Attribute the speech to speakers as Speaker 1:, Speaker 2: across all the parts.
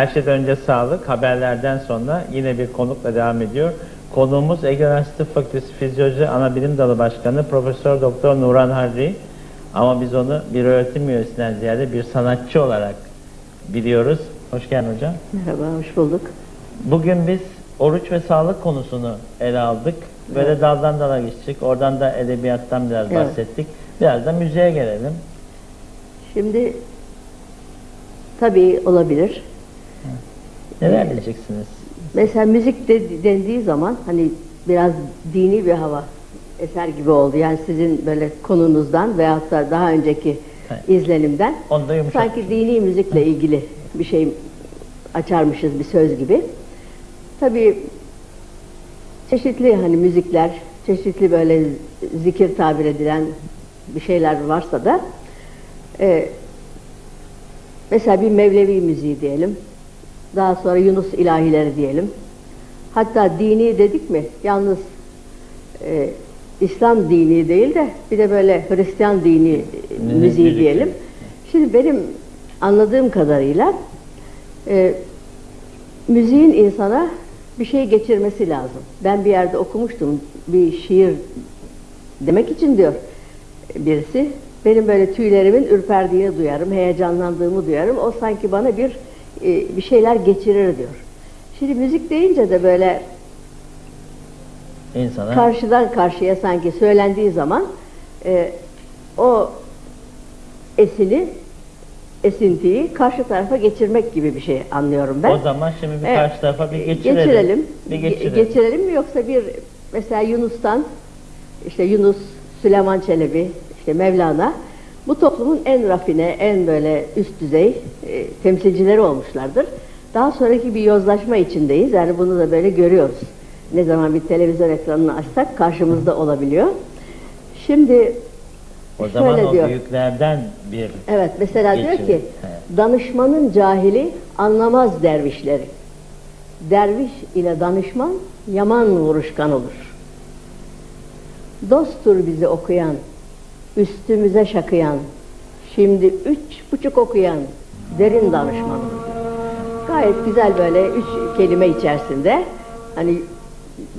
Speaker 1: Her şeyden önce sağlık, haberlerden sonra yine bir konukla devam ediyor. Konuğumuz Ege Üniversitesi Fakültesi Fizyoloji Anabilim Dalı Başkanı Profesör Doktor Nuran Harri. Ama biz onu bir öğretim üyesinden ziyade bir sanatçı olarak biliyoruz. Hoş geldin hocam.
Speaker 2: Merhaba, hoş bulduk.
Speaker 1: Bugün biz oruç ve sağlık konusunu ele aldık. Böyle daldan dala geçtik. Oradan da edebiyattan biraz
Speaker 2: Evet.
Speaker 1: bahsettik. Biraz da müziğe gelelim.
Speaker 2: Şimdi tabii olabilir.
Speaker 1: Neler diyeceksiniz?
Speaker 2: Mesela müzik de, dendiği zaman hani biraz dini bir hava eser gibi oldu. Yani sizin böyle konunuzdan veyahut da daha önceki
Speaker 1: Evet.
Speaker 2: izlenimden
Speaker 1: Onu da yumuşat.
Speaker 2: sanki dini müzikle ilgili bir şey açarmışız bir söz gibi. Tabii çeşitli hani müzikler, çeşitli böyle zikir tabir edilen bir şeyler varsa da e, mesela bir Mevlevi müziği diyelim. Daha sonra Yunus ilahileri diyelim. Hatta dini dedik mi yalnız e, İslam dini değil de bir de böyle Hristiyan dini e,
Speaker 1: Müzik-
Speaker 2: müziği
Speaker 1: müzik.
Speaker 2: diyelim. Şimdi benim anladığım kadarıyla e, müziğin insana bir şey geçirmesi lazım. Ben bir yerde okumuştum bir şiir demek için diyor birisi. Benim böyle tüylerimin ürperdiğini duyarım, heyecanlandığımı duyarım. O sanki bana bir e, bir şeyler geçirir diyor. Şimdi müzik deyince de böyle
Speaker 1: İnsana
Speaker 2: karşıdan karşıya sanki söylendiği zaman e, o esini, esintiyi karşı tarafa geçirmek gibi bir şey anlıyorum ben.
Speaker 1: O zaman şimdi bir
Speaker 2: Evet.
Speaker 1: karşı tarafa bir geçirelim.
Speaker 2: Geçirelim.
Speaker 1: Bir
Speaker 2: Ge-
Speaker 1: geçirelim.
Speaker 2: geçirelim mi yoksa bir mesela Yunus'tan işte Yunus, Süleyman Çelebi, işte Mevlana bu toplumun en rafine, en böyle üst düzey e, temsilcileri olmuşlardır. Daha sonraki bir yozlaşma içindeyiz. Yani bunu da böyle görüyoruz. Ne zaman bir televizyon ekranını açsak karşımızda olabiliyor. Şimdi
Speaker 1: o zaman
Speaker 2: şöyle
Speaker 1: o
Speaker 2: diyor.
Speaker 1: büyüklerden bir
Speaker 2: Evet mesela diyor
Speaker 1: Geçiyor.
Speaker 2: ki
Speaker 1: Evet.
Speaker 2: danışmanın cahili anlamaz dervişleri. Derviş ile danışman yaman vuruşkan olur. Dosttur bizi okuyan, üstümüze şakıyan, şimdi üç buçuk okuyan derin danışman olur. Gayet güzel böyle üç kelime içerisinde hani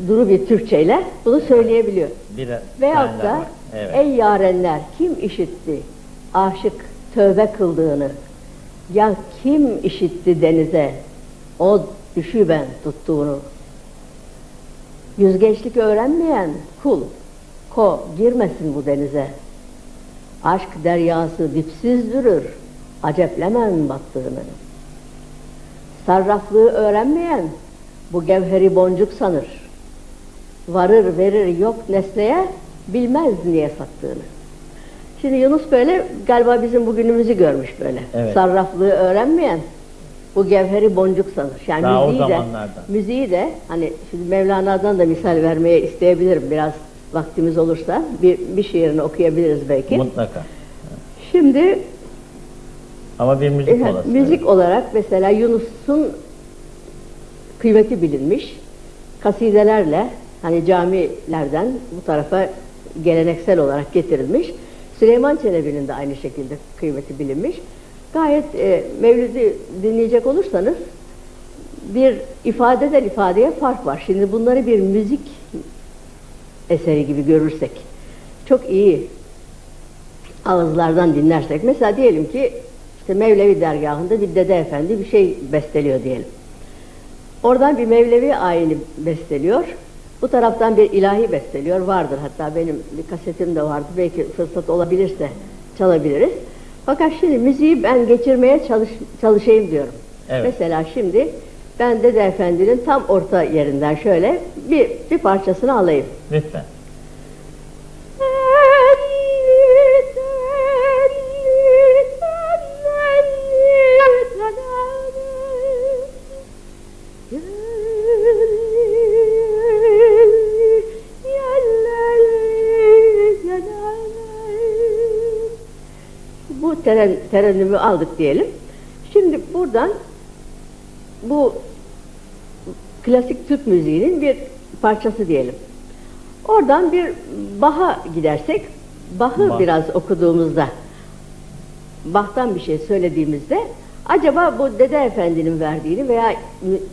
Speaker 2: duru bir Türkçeyle bunu söyleyebiliyor.
Speaker 1: bir
Speaker 2: Veyahut da.
Speaker 1: Evet.
Speaker 2: ey yarenler kim işitti aşık tövbe kıldığını ya kim işitti denize o düşü ben tuttuğunu yüzgeçlik öğrenmeyen kul ko girmesin bu denize aşk deryası dipsiz durur aceplemen battığını sarraflığı öğrenmeyen bu gevheri boncuk sanır varır verir yok nesneye bilmez niye sattığını. Şimdi Yunus böyle galiba bizim bugünümüzü görmüş böyle.
Speaker 1: Evet.
Speaker 2: Sarraflığı öğrenmeyen bu gevheri boncuk sanır. Yani
Speaker 1: Daha o
Speaker 2: müziği de, müziği de hani şimdi Mevlana'dan da misal vermeye isteyebilirim biraz vaktimiz olursa. Bir, bir şiirini okuyabiliriz belki.
Speaker 1: Mutlaka.
Speaker 2: Şimdi
Speaker 1: Ama bir müzik olası.
Speaker 2: müzik olarak mesela Yunus'un kıymeti bilinmiş. Kasidelerle hani camilerden bu tarafa geleneksel olarak getirilmiş. Süleyman Çelebi'nin de aynı şekilde kıymeti bilinmiş. Gayet e, Mevlid'i dinleyecek olursanız bir ifadeden ifadeye fark var. Şimdi bunları bir müzik eseri gibi görürsek, çok iyi ağızlardan dinlersek, mesela diyelim ki işte Mevlevi dergahında bir dede efendi bir şey besteliyor diyelim. Oradan bir Mevlevi ayini besteliyor. Bu taraftan bir ilahi besteliyor. Vardır hatta benim bir kasetim de vardı. Belki fırsat olabilirse çalabiliriz. Fakat şimdi müziği ben geçirmeye çalış, çalışayım diyorum.
Speaker 1: Evet.
Speaker 2: Mesela şimdi ben Dede Efendi'nin tam orta yerinden şöyle bir, bir parçasını alayım.
Speaker 1: Lütfen.
Speaker 2: Bu teren, terennümü aldık diyelim. Şimdi buradan bu klasik Türk müziğinin bir parçası diyelim. Oradan bir Bach'a gidersek, Bach'ı
Speaker 1: Bach.
Speaker 2: biraz okuduğumuzda, Bach'tan bir şey söylediğimizde acaba bu Dede Efendi'nin verdiğini veya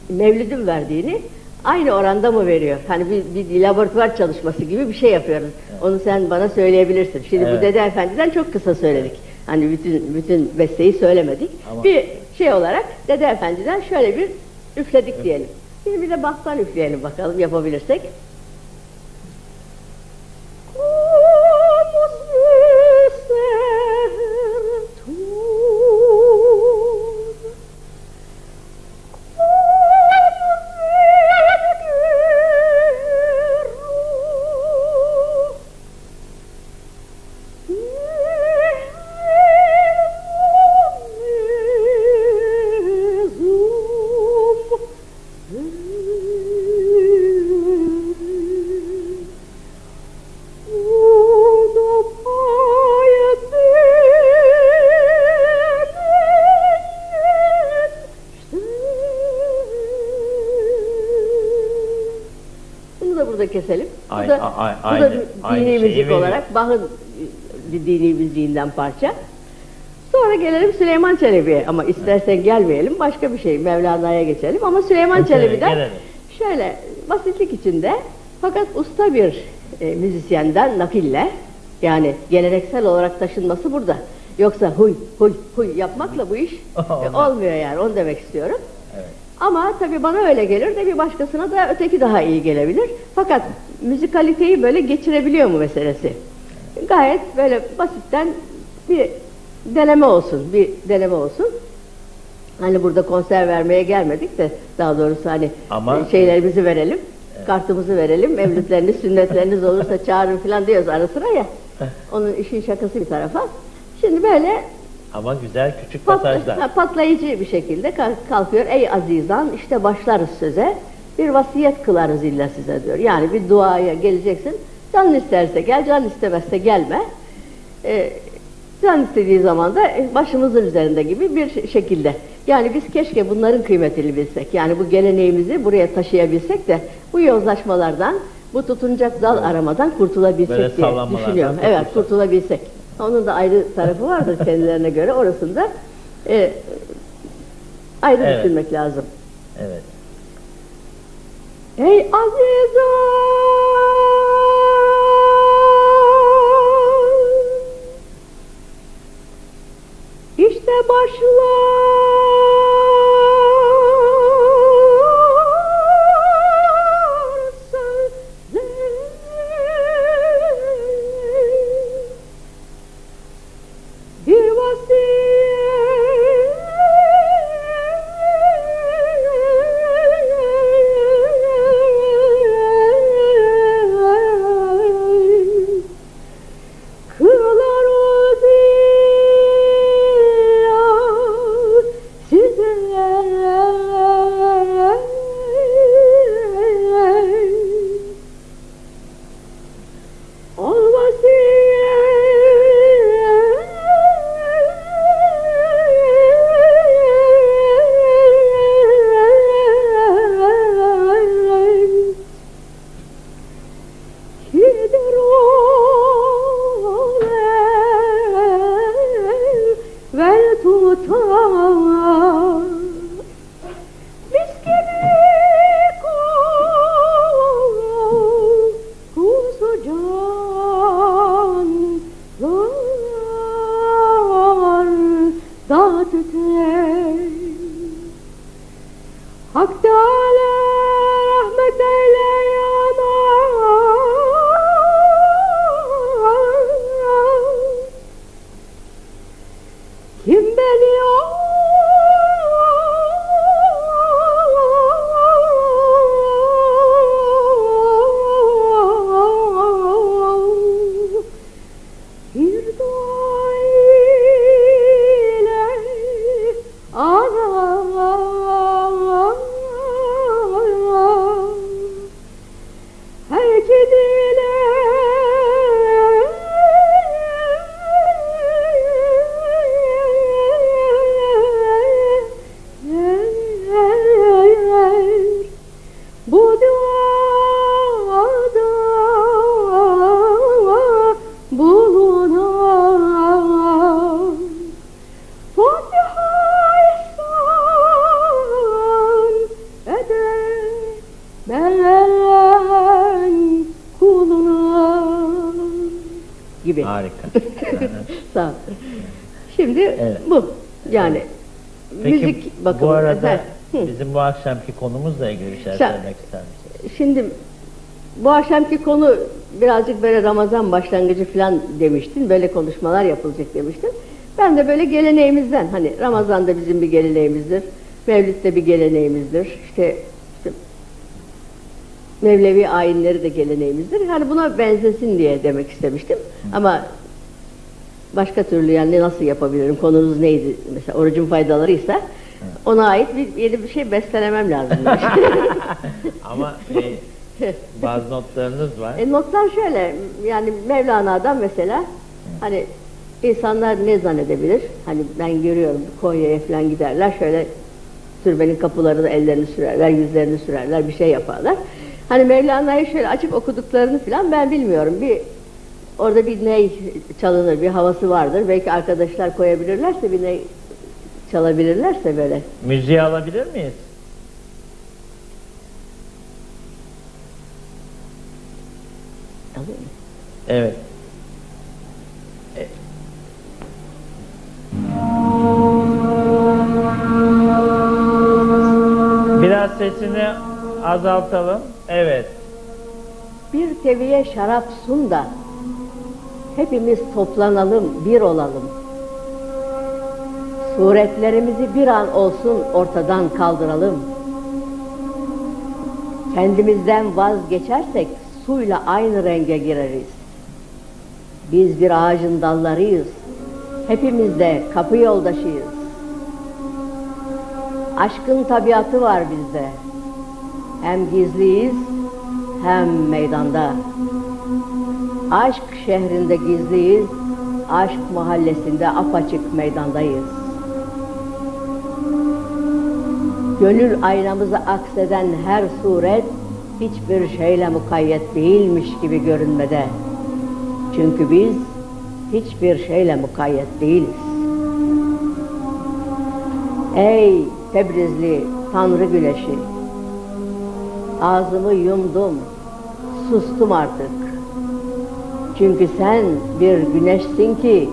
Speaker 2: Mevlid'in verdiğini aynı oranda mı veriyor? Hani bir, bir laboratuvar çalışması gibi bir şey yapıyoruz. Onu sen bana söyleyebilirsin. Şimdi
Speaker 1: Evet.
Speaker 2: bu Dede Efendi'den çok kısa söyledik. Hani bütün bütün besteyi söylemedik.
Speaker 1: Ama-
Speaker 2: Bir şey olarak Dede Efendi'den şöyle bir üfledik diyelim. Şimdi bir de Bach'tan üfleyelim bakalım yapabilirsek. Da
Speaker 1: aynı-
Speaker 2: dini
Speaker 1: şeyi
Speaker 2: müzik
Speaker 1: veriyor.
Speaker 2: olarak Bach'ın bir dini müziğinden parça. Sonra gelelim Süleyman Çelebi'ye ama istersen gelmeyelim başka bir şey Mevlana'ya geçelim ama Süleyman Çelebi'den
Speaker 1: gelelim.
Speaker 2: şöyle basitlik içinde fakat usta bir e, müzisyenden nakille yani geleneksel olarak taşınması burada. Yoksa huy huy huy yapmakla bu iş e, olmuyor yani onu demek istiyorum. Ama tabii bana öyle gelir de bir başkasına da öteki daha iyi gelebilir. Fakat müzikaliteyi böyle geçirebiliyor mu meselesi? Gayet böyle basitten bir deneme olsun, bir deneme olsun. Hani burada konser vermeye gelmedik de daha doğrusu hani
Speaker 1: Ama-
Speaker 2: e, şeylerimizi verelim, kartımızı verelim, mevlütleriniz, sünnetleriniz olursa çağırın falan diyoruz ara sıra ya. Onun işin şakası bir tarafa. Şimdi böyle
Speaker 1: Ama güzel küçük
Speaker 2: Pat-
Speaker 1: pasajlar.
Speaker 2: patlayıcı bir şekilde kalk- kalkıyor. Ey azizan işte başlarız söze. Bir vasiyet kılarız illa size diyor. Yani bir duaya geleceksin. Can isterse gel, can istemezse gelme. Ee, can istediği zaman da e, başımızın üzerinde gibi bir şekilde. Yani biz keşke bunların kıymetini bilsek. Yani bu geleneğimizi buraya taşıyabilsek de bu yozlaşmalardan, bu tutunacak dal aramadan
Speaker 1: Böyle
Speaker 2: kurtulabilsek diye
Speaker 1: sallanmalardan
Speaker 2: düşünüyorum. Evet, kurtulabilsek. Onun da ayrı tarafı vardır kendilerine göre. Orasında e, ayrı
Speaker 1: Evet.
Speaker 2: düşünmek lazım.
Speaker 1: Evet.
Speaker 2: Ey azizim işte başlar gibi.
Speaker 1: Harika.
Speaker 2: Sağ ol. Şimdi
Speaker 1: Evet.
Speaker 2: bu. Yani
Speaker 1: Peki
Speaker 2: müzik
Speaker 1: bu
Speaker 2: bakımından.
Speaker 1: arada bizim bu akşamki konumuzla ilgili bir şey
Speaker 2: Sen-
Speaker 1: söylemek ister misiniz?
Speaker 2: Şimdi bu akşamki konu birazcık böyle Ramazan başlangıcı falan demiştin. Böyle konuşmalar yapılacak demiştin. Ben de böyle geleneğimizden hani Ramazan da bizim bir geleneğimizdir. Mevlid de bir geleneğimizdir. İşte Mevlevi ayinleri de geleneğimizdir. Hani buna benzesin diye demek istemiştim. Ama başka türlü yani nasıl yapabilirim? Konunuz neydi? Mesela orucun faydalarıysa ona ait bir yeni bir şey beslenemem lazım.
Speaker 1: Ama e, bazı notlarınız var.
Speaker 2: E, notlar şöyle, yani Mevlana'dan mesela hani insanlar ne zannedebilir? Hani ben görüyorum Konya'ya falan giderler şöyle türbenin kapılarına ellerini sürerler, yüzlerini sürerler, bir şey yaparlar. Hani Mevlana'yı şöyle açıp okuduklarını falan ben bilmiyorum. Bir orada bir ney çalınır, bir havası vardır. Belki arkadaşlar koyabilirlerse bir ney çalabilirlerse böyle.
Speaker 1: Müziği alabilir miyiz?
Speaker 2: Alıyor mu?
Speaker 1: Evet. E- Biraz sesini azaltalım. Evet.
Speaker 2: Bir teviye şarap sun da hepimiz toplanalım, bir olalım. Suretlerimizi bir an olsun ortadan kaldıralım. Kendimizden vazgeçersek suyla aynı renge gireriz. Biz bir ağacın dallarıyız. Hepimiz de kapı yoldaşıyız. Aşkın tabiatı var bizde. Hem gizliyiz hem meydanda. Aşk şehrinde gizliyiz, aşk mahallesinde apaçık meydandayız. Gönül aynamıza akseden her suret hiçbir şeyle mukayyet değilmiş gibi görünmede. Çünkü biz hiçbir şeyle mukayyet değiliz. Ey Tebrizli Tanrı Güneşi! Ağzımı yumdum, sustum artık. Çünkü sen bir güneşsin ki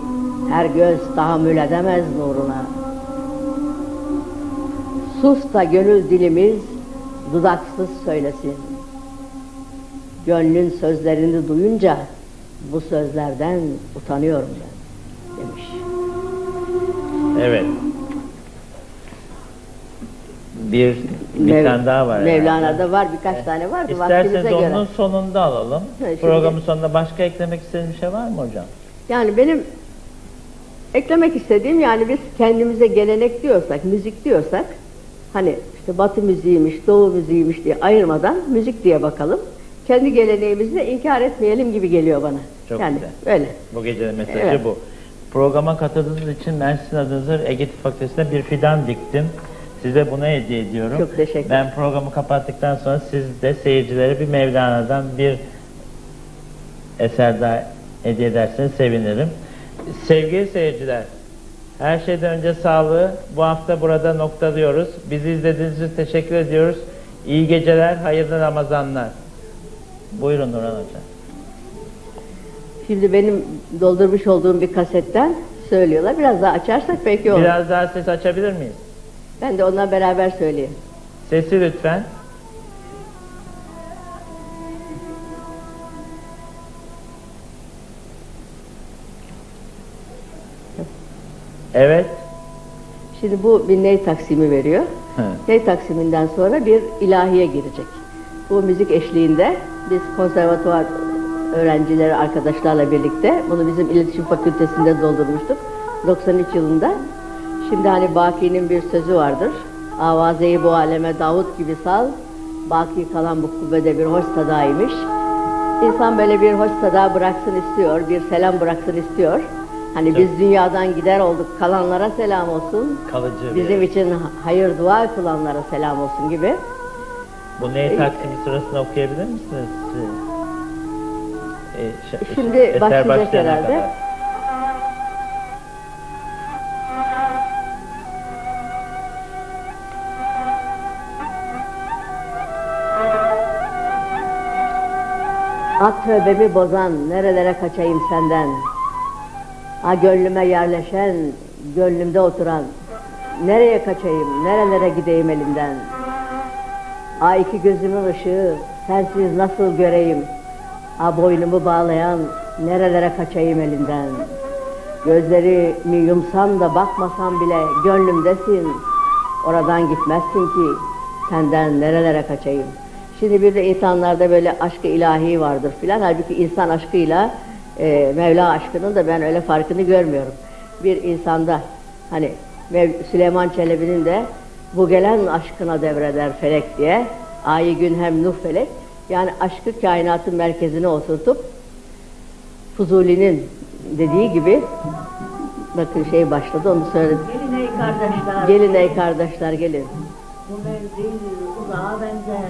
Speaker 2: her göz tahammül edemez nuruna. Sus da gönül dilimiz dudaksız söylesin. Gönlün sözlerini duyunca bu sözlerden utanıyorum ben demiş.
Speaker 1: Evet. Bir bir
Speaker 2: Mev-
Speaker 1: tane daha var. herhalde.
Speaker 2: Mevlana'da var birkaç tane var.
Speaker 1: İsterseniz
Speaker 2: vaktinize göre.
Speaker 1: onun sonunda alalım.
Speaker 2: Şimdi-
Speaker 1: Programın sonunda başka eklemek istediğiniz bir şey var mı hocam?
Speaker 2: Yani benim eklemek istediğim yani biz kendimize gelenek diyorsak, müzik diyorsak hani işte batı müziğiymiş, doğu müziğiymiş diye ayırmadan müzik diye bakalım. Kendi geleneğimizi de inkar etmeyelim gibi geliyor bana.
Speaker 1: Çok
Speaker 2: yani
Speaker 1: güzel.
Speaker 2: öyle.
Speaker 1: Bu gecenin mesajı
Speaker 2: Evet.
Speaker 1: bu. Programa katıldığınız için ben sizin adınıza Ege Fakültesi'ne bir fidan diktim. Size bunu hediye ediyorum.
Speaker 2: Çok teşekkür
Speaker 1: Ben programı kapattıktan sonra siz de seyircilere bir Mevlana'dan bir eser daha hediye ederseniz sevinirim. Sevgili seyirciler, her şeyden önce sağlığı bu hafta burada noktalıyoruz. Bizi izlediğiniz için teşekkür ediyoruz. İyi geceler, hayırlı Ramazanlar. Buyurun Nurhan Hocam.
Speaker 2: Şimdi benim doldurmuş olduğum bir kasetten söylüyorlar. Biraz daha açarsak belki olur.
Speaker 1: Biraz daha ses açabilir miyiz?
Speaker 2: Ben de onunla beraber söyleyeyim.
Speaker 1: Sesi lütfen. Evet.
Speaker 2: Şimdi bu bir ney taksimi veriyor.
Speaker 1: Evet.
Speaker 2: Ney taksiminden sonra bir ilahiye girecek. Bu müzik eşliğinde biz konservatuvar öğrencileri arkadaşlarla birlikte bunu bizim iletişim fakültesinde doldurmuştuk 93 yılında. Şimdi hani Baki'nin bir sözü vardır. Avazeyi bu aleme Davut gibi sal, baki kalan bu kubbede bir hoş sadaymış. İnsan böyle bir hoş sada bıraksın istiyor, bir selam bıraksın istiyor. Hani biz dünyadan gider olduk, kalanlara selam olsun.
Speaker 1: Kalıcı bir-
Speaker 2: Bizim için hayır dua kılanlara selam olsun gibi.
Speaker 1: Bu neyi taksimi sırasında okuyabilir misiniz? Ee, ş-
Speaker 2: Şimdi başlayacak herhalde.
Speaker 1: kadar.
Speaker 2: At tövbemi bozan, nerelere kaçayım senden. Ha gönlüme yerleşen, gönlümde oturan, nereye kaçayım, nerelere gideyim elinden? Ha iki gözümün ışığı, sensiz nasıl göreyim? Ha boynumu bağlayan, nerelere kaçayım elinden? Gözlerimi yumsam da bakmasam bile gönlümdesin. Oradan gitmezsin ki senden nerelere kaçayım. Şimdi bir de insanlarda böyle aşkı ilahi vardır filan. Halbuki insan aşkıyla e, Mevla aşkının da ben öyle farkını görmüyorum. Bir insanda hani Mev- Süleyman Çelebi'nin de bu gelen aşkına devreder felek diye ayı gün hem nuh felek yani aşkı kainatın merkezine oturtup Fuzuli'nin dediği gibi bakın şey başladı onu söyledim.
Speaker 3: Gelin ey kardeşler.
Speaker 2: Gelin ey kardeşler gelin.
Speaker 3: Bu menzil uzağa benzer.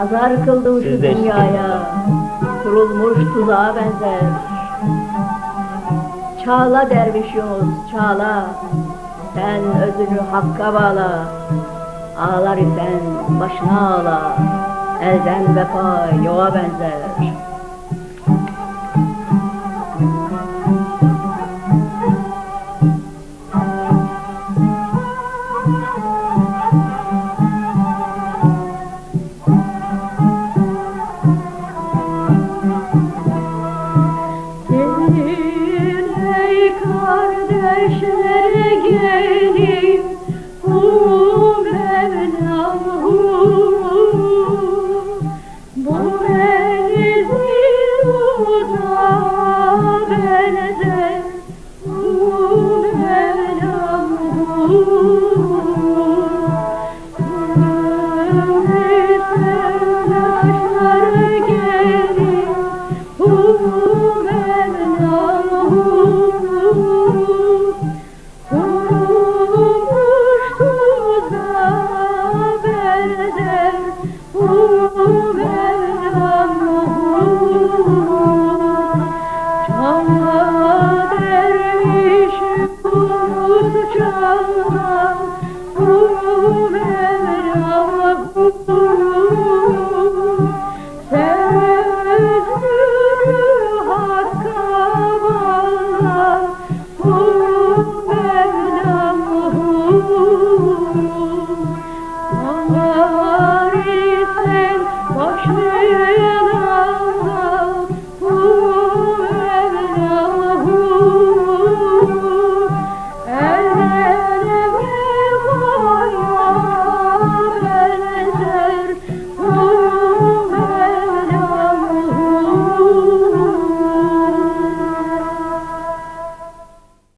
Speaker 3: Nazar kıldı
Speaker 1: Siz
Speaker 3: şu dünyaya. Kurulmuş tuzağa benzer. Çağla derviş Yunus çağla. Sen özünü hakka bağla. Ağlar isen başına ağla. Elden vefa yoğa
Speaker 4: benzer.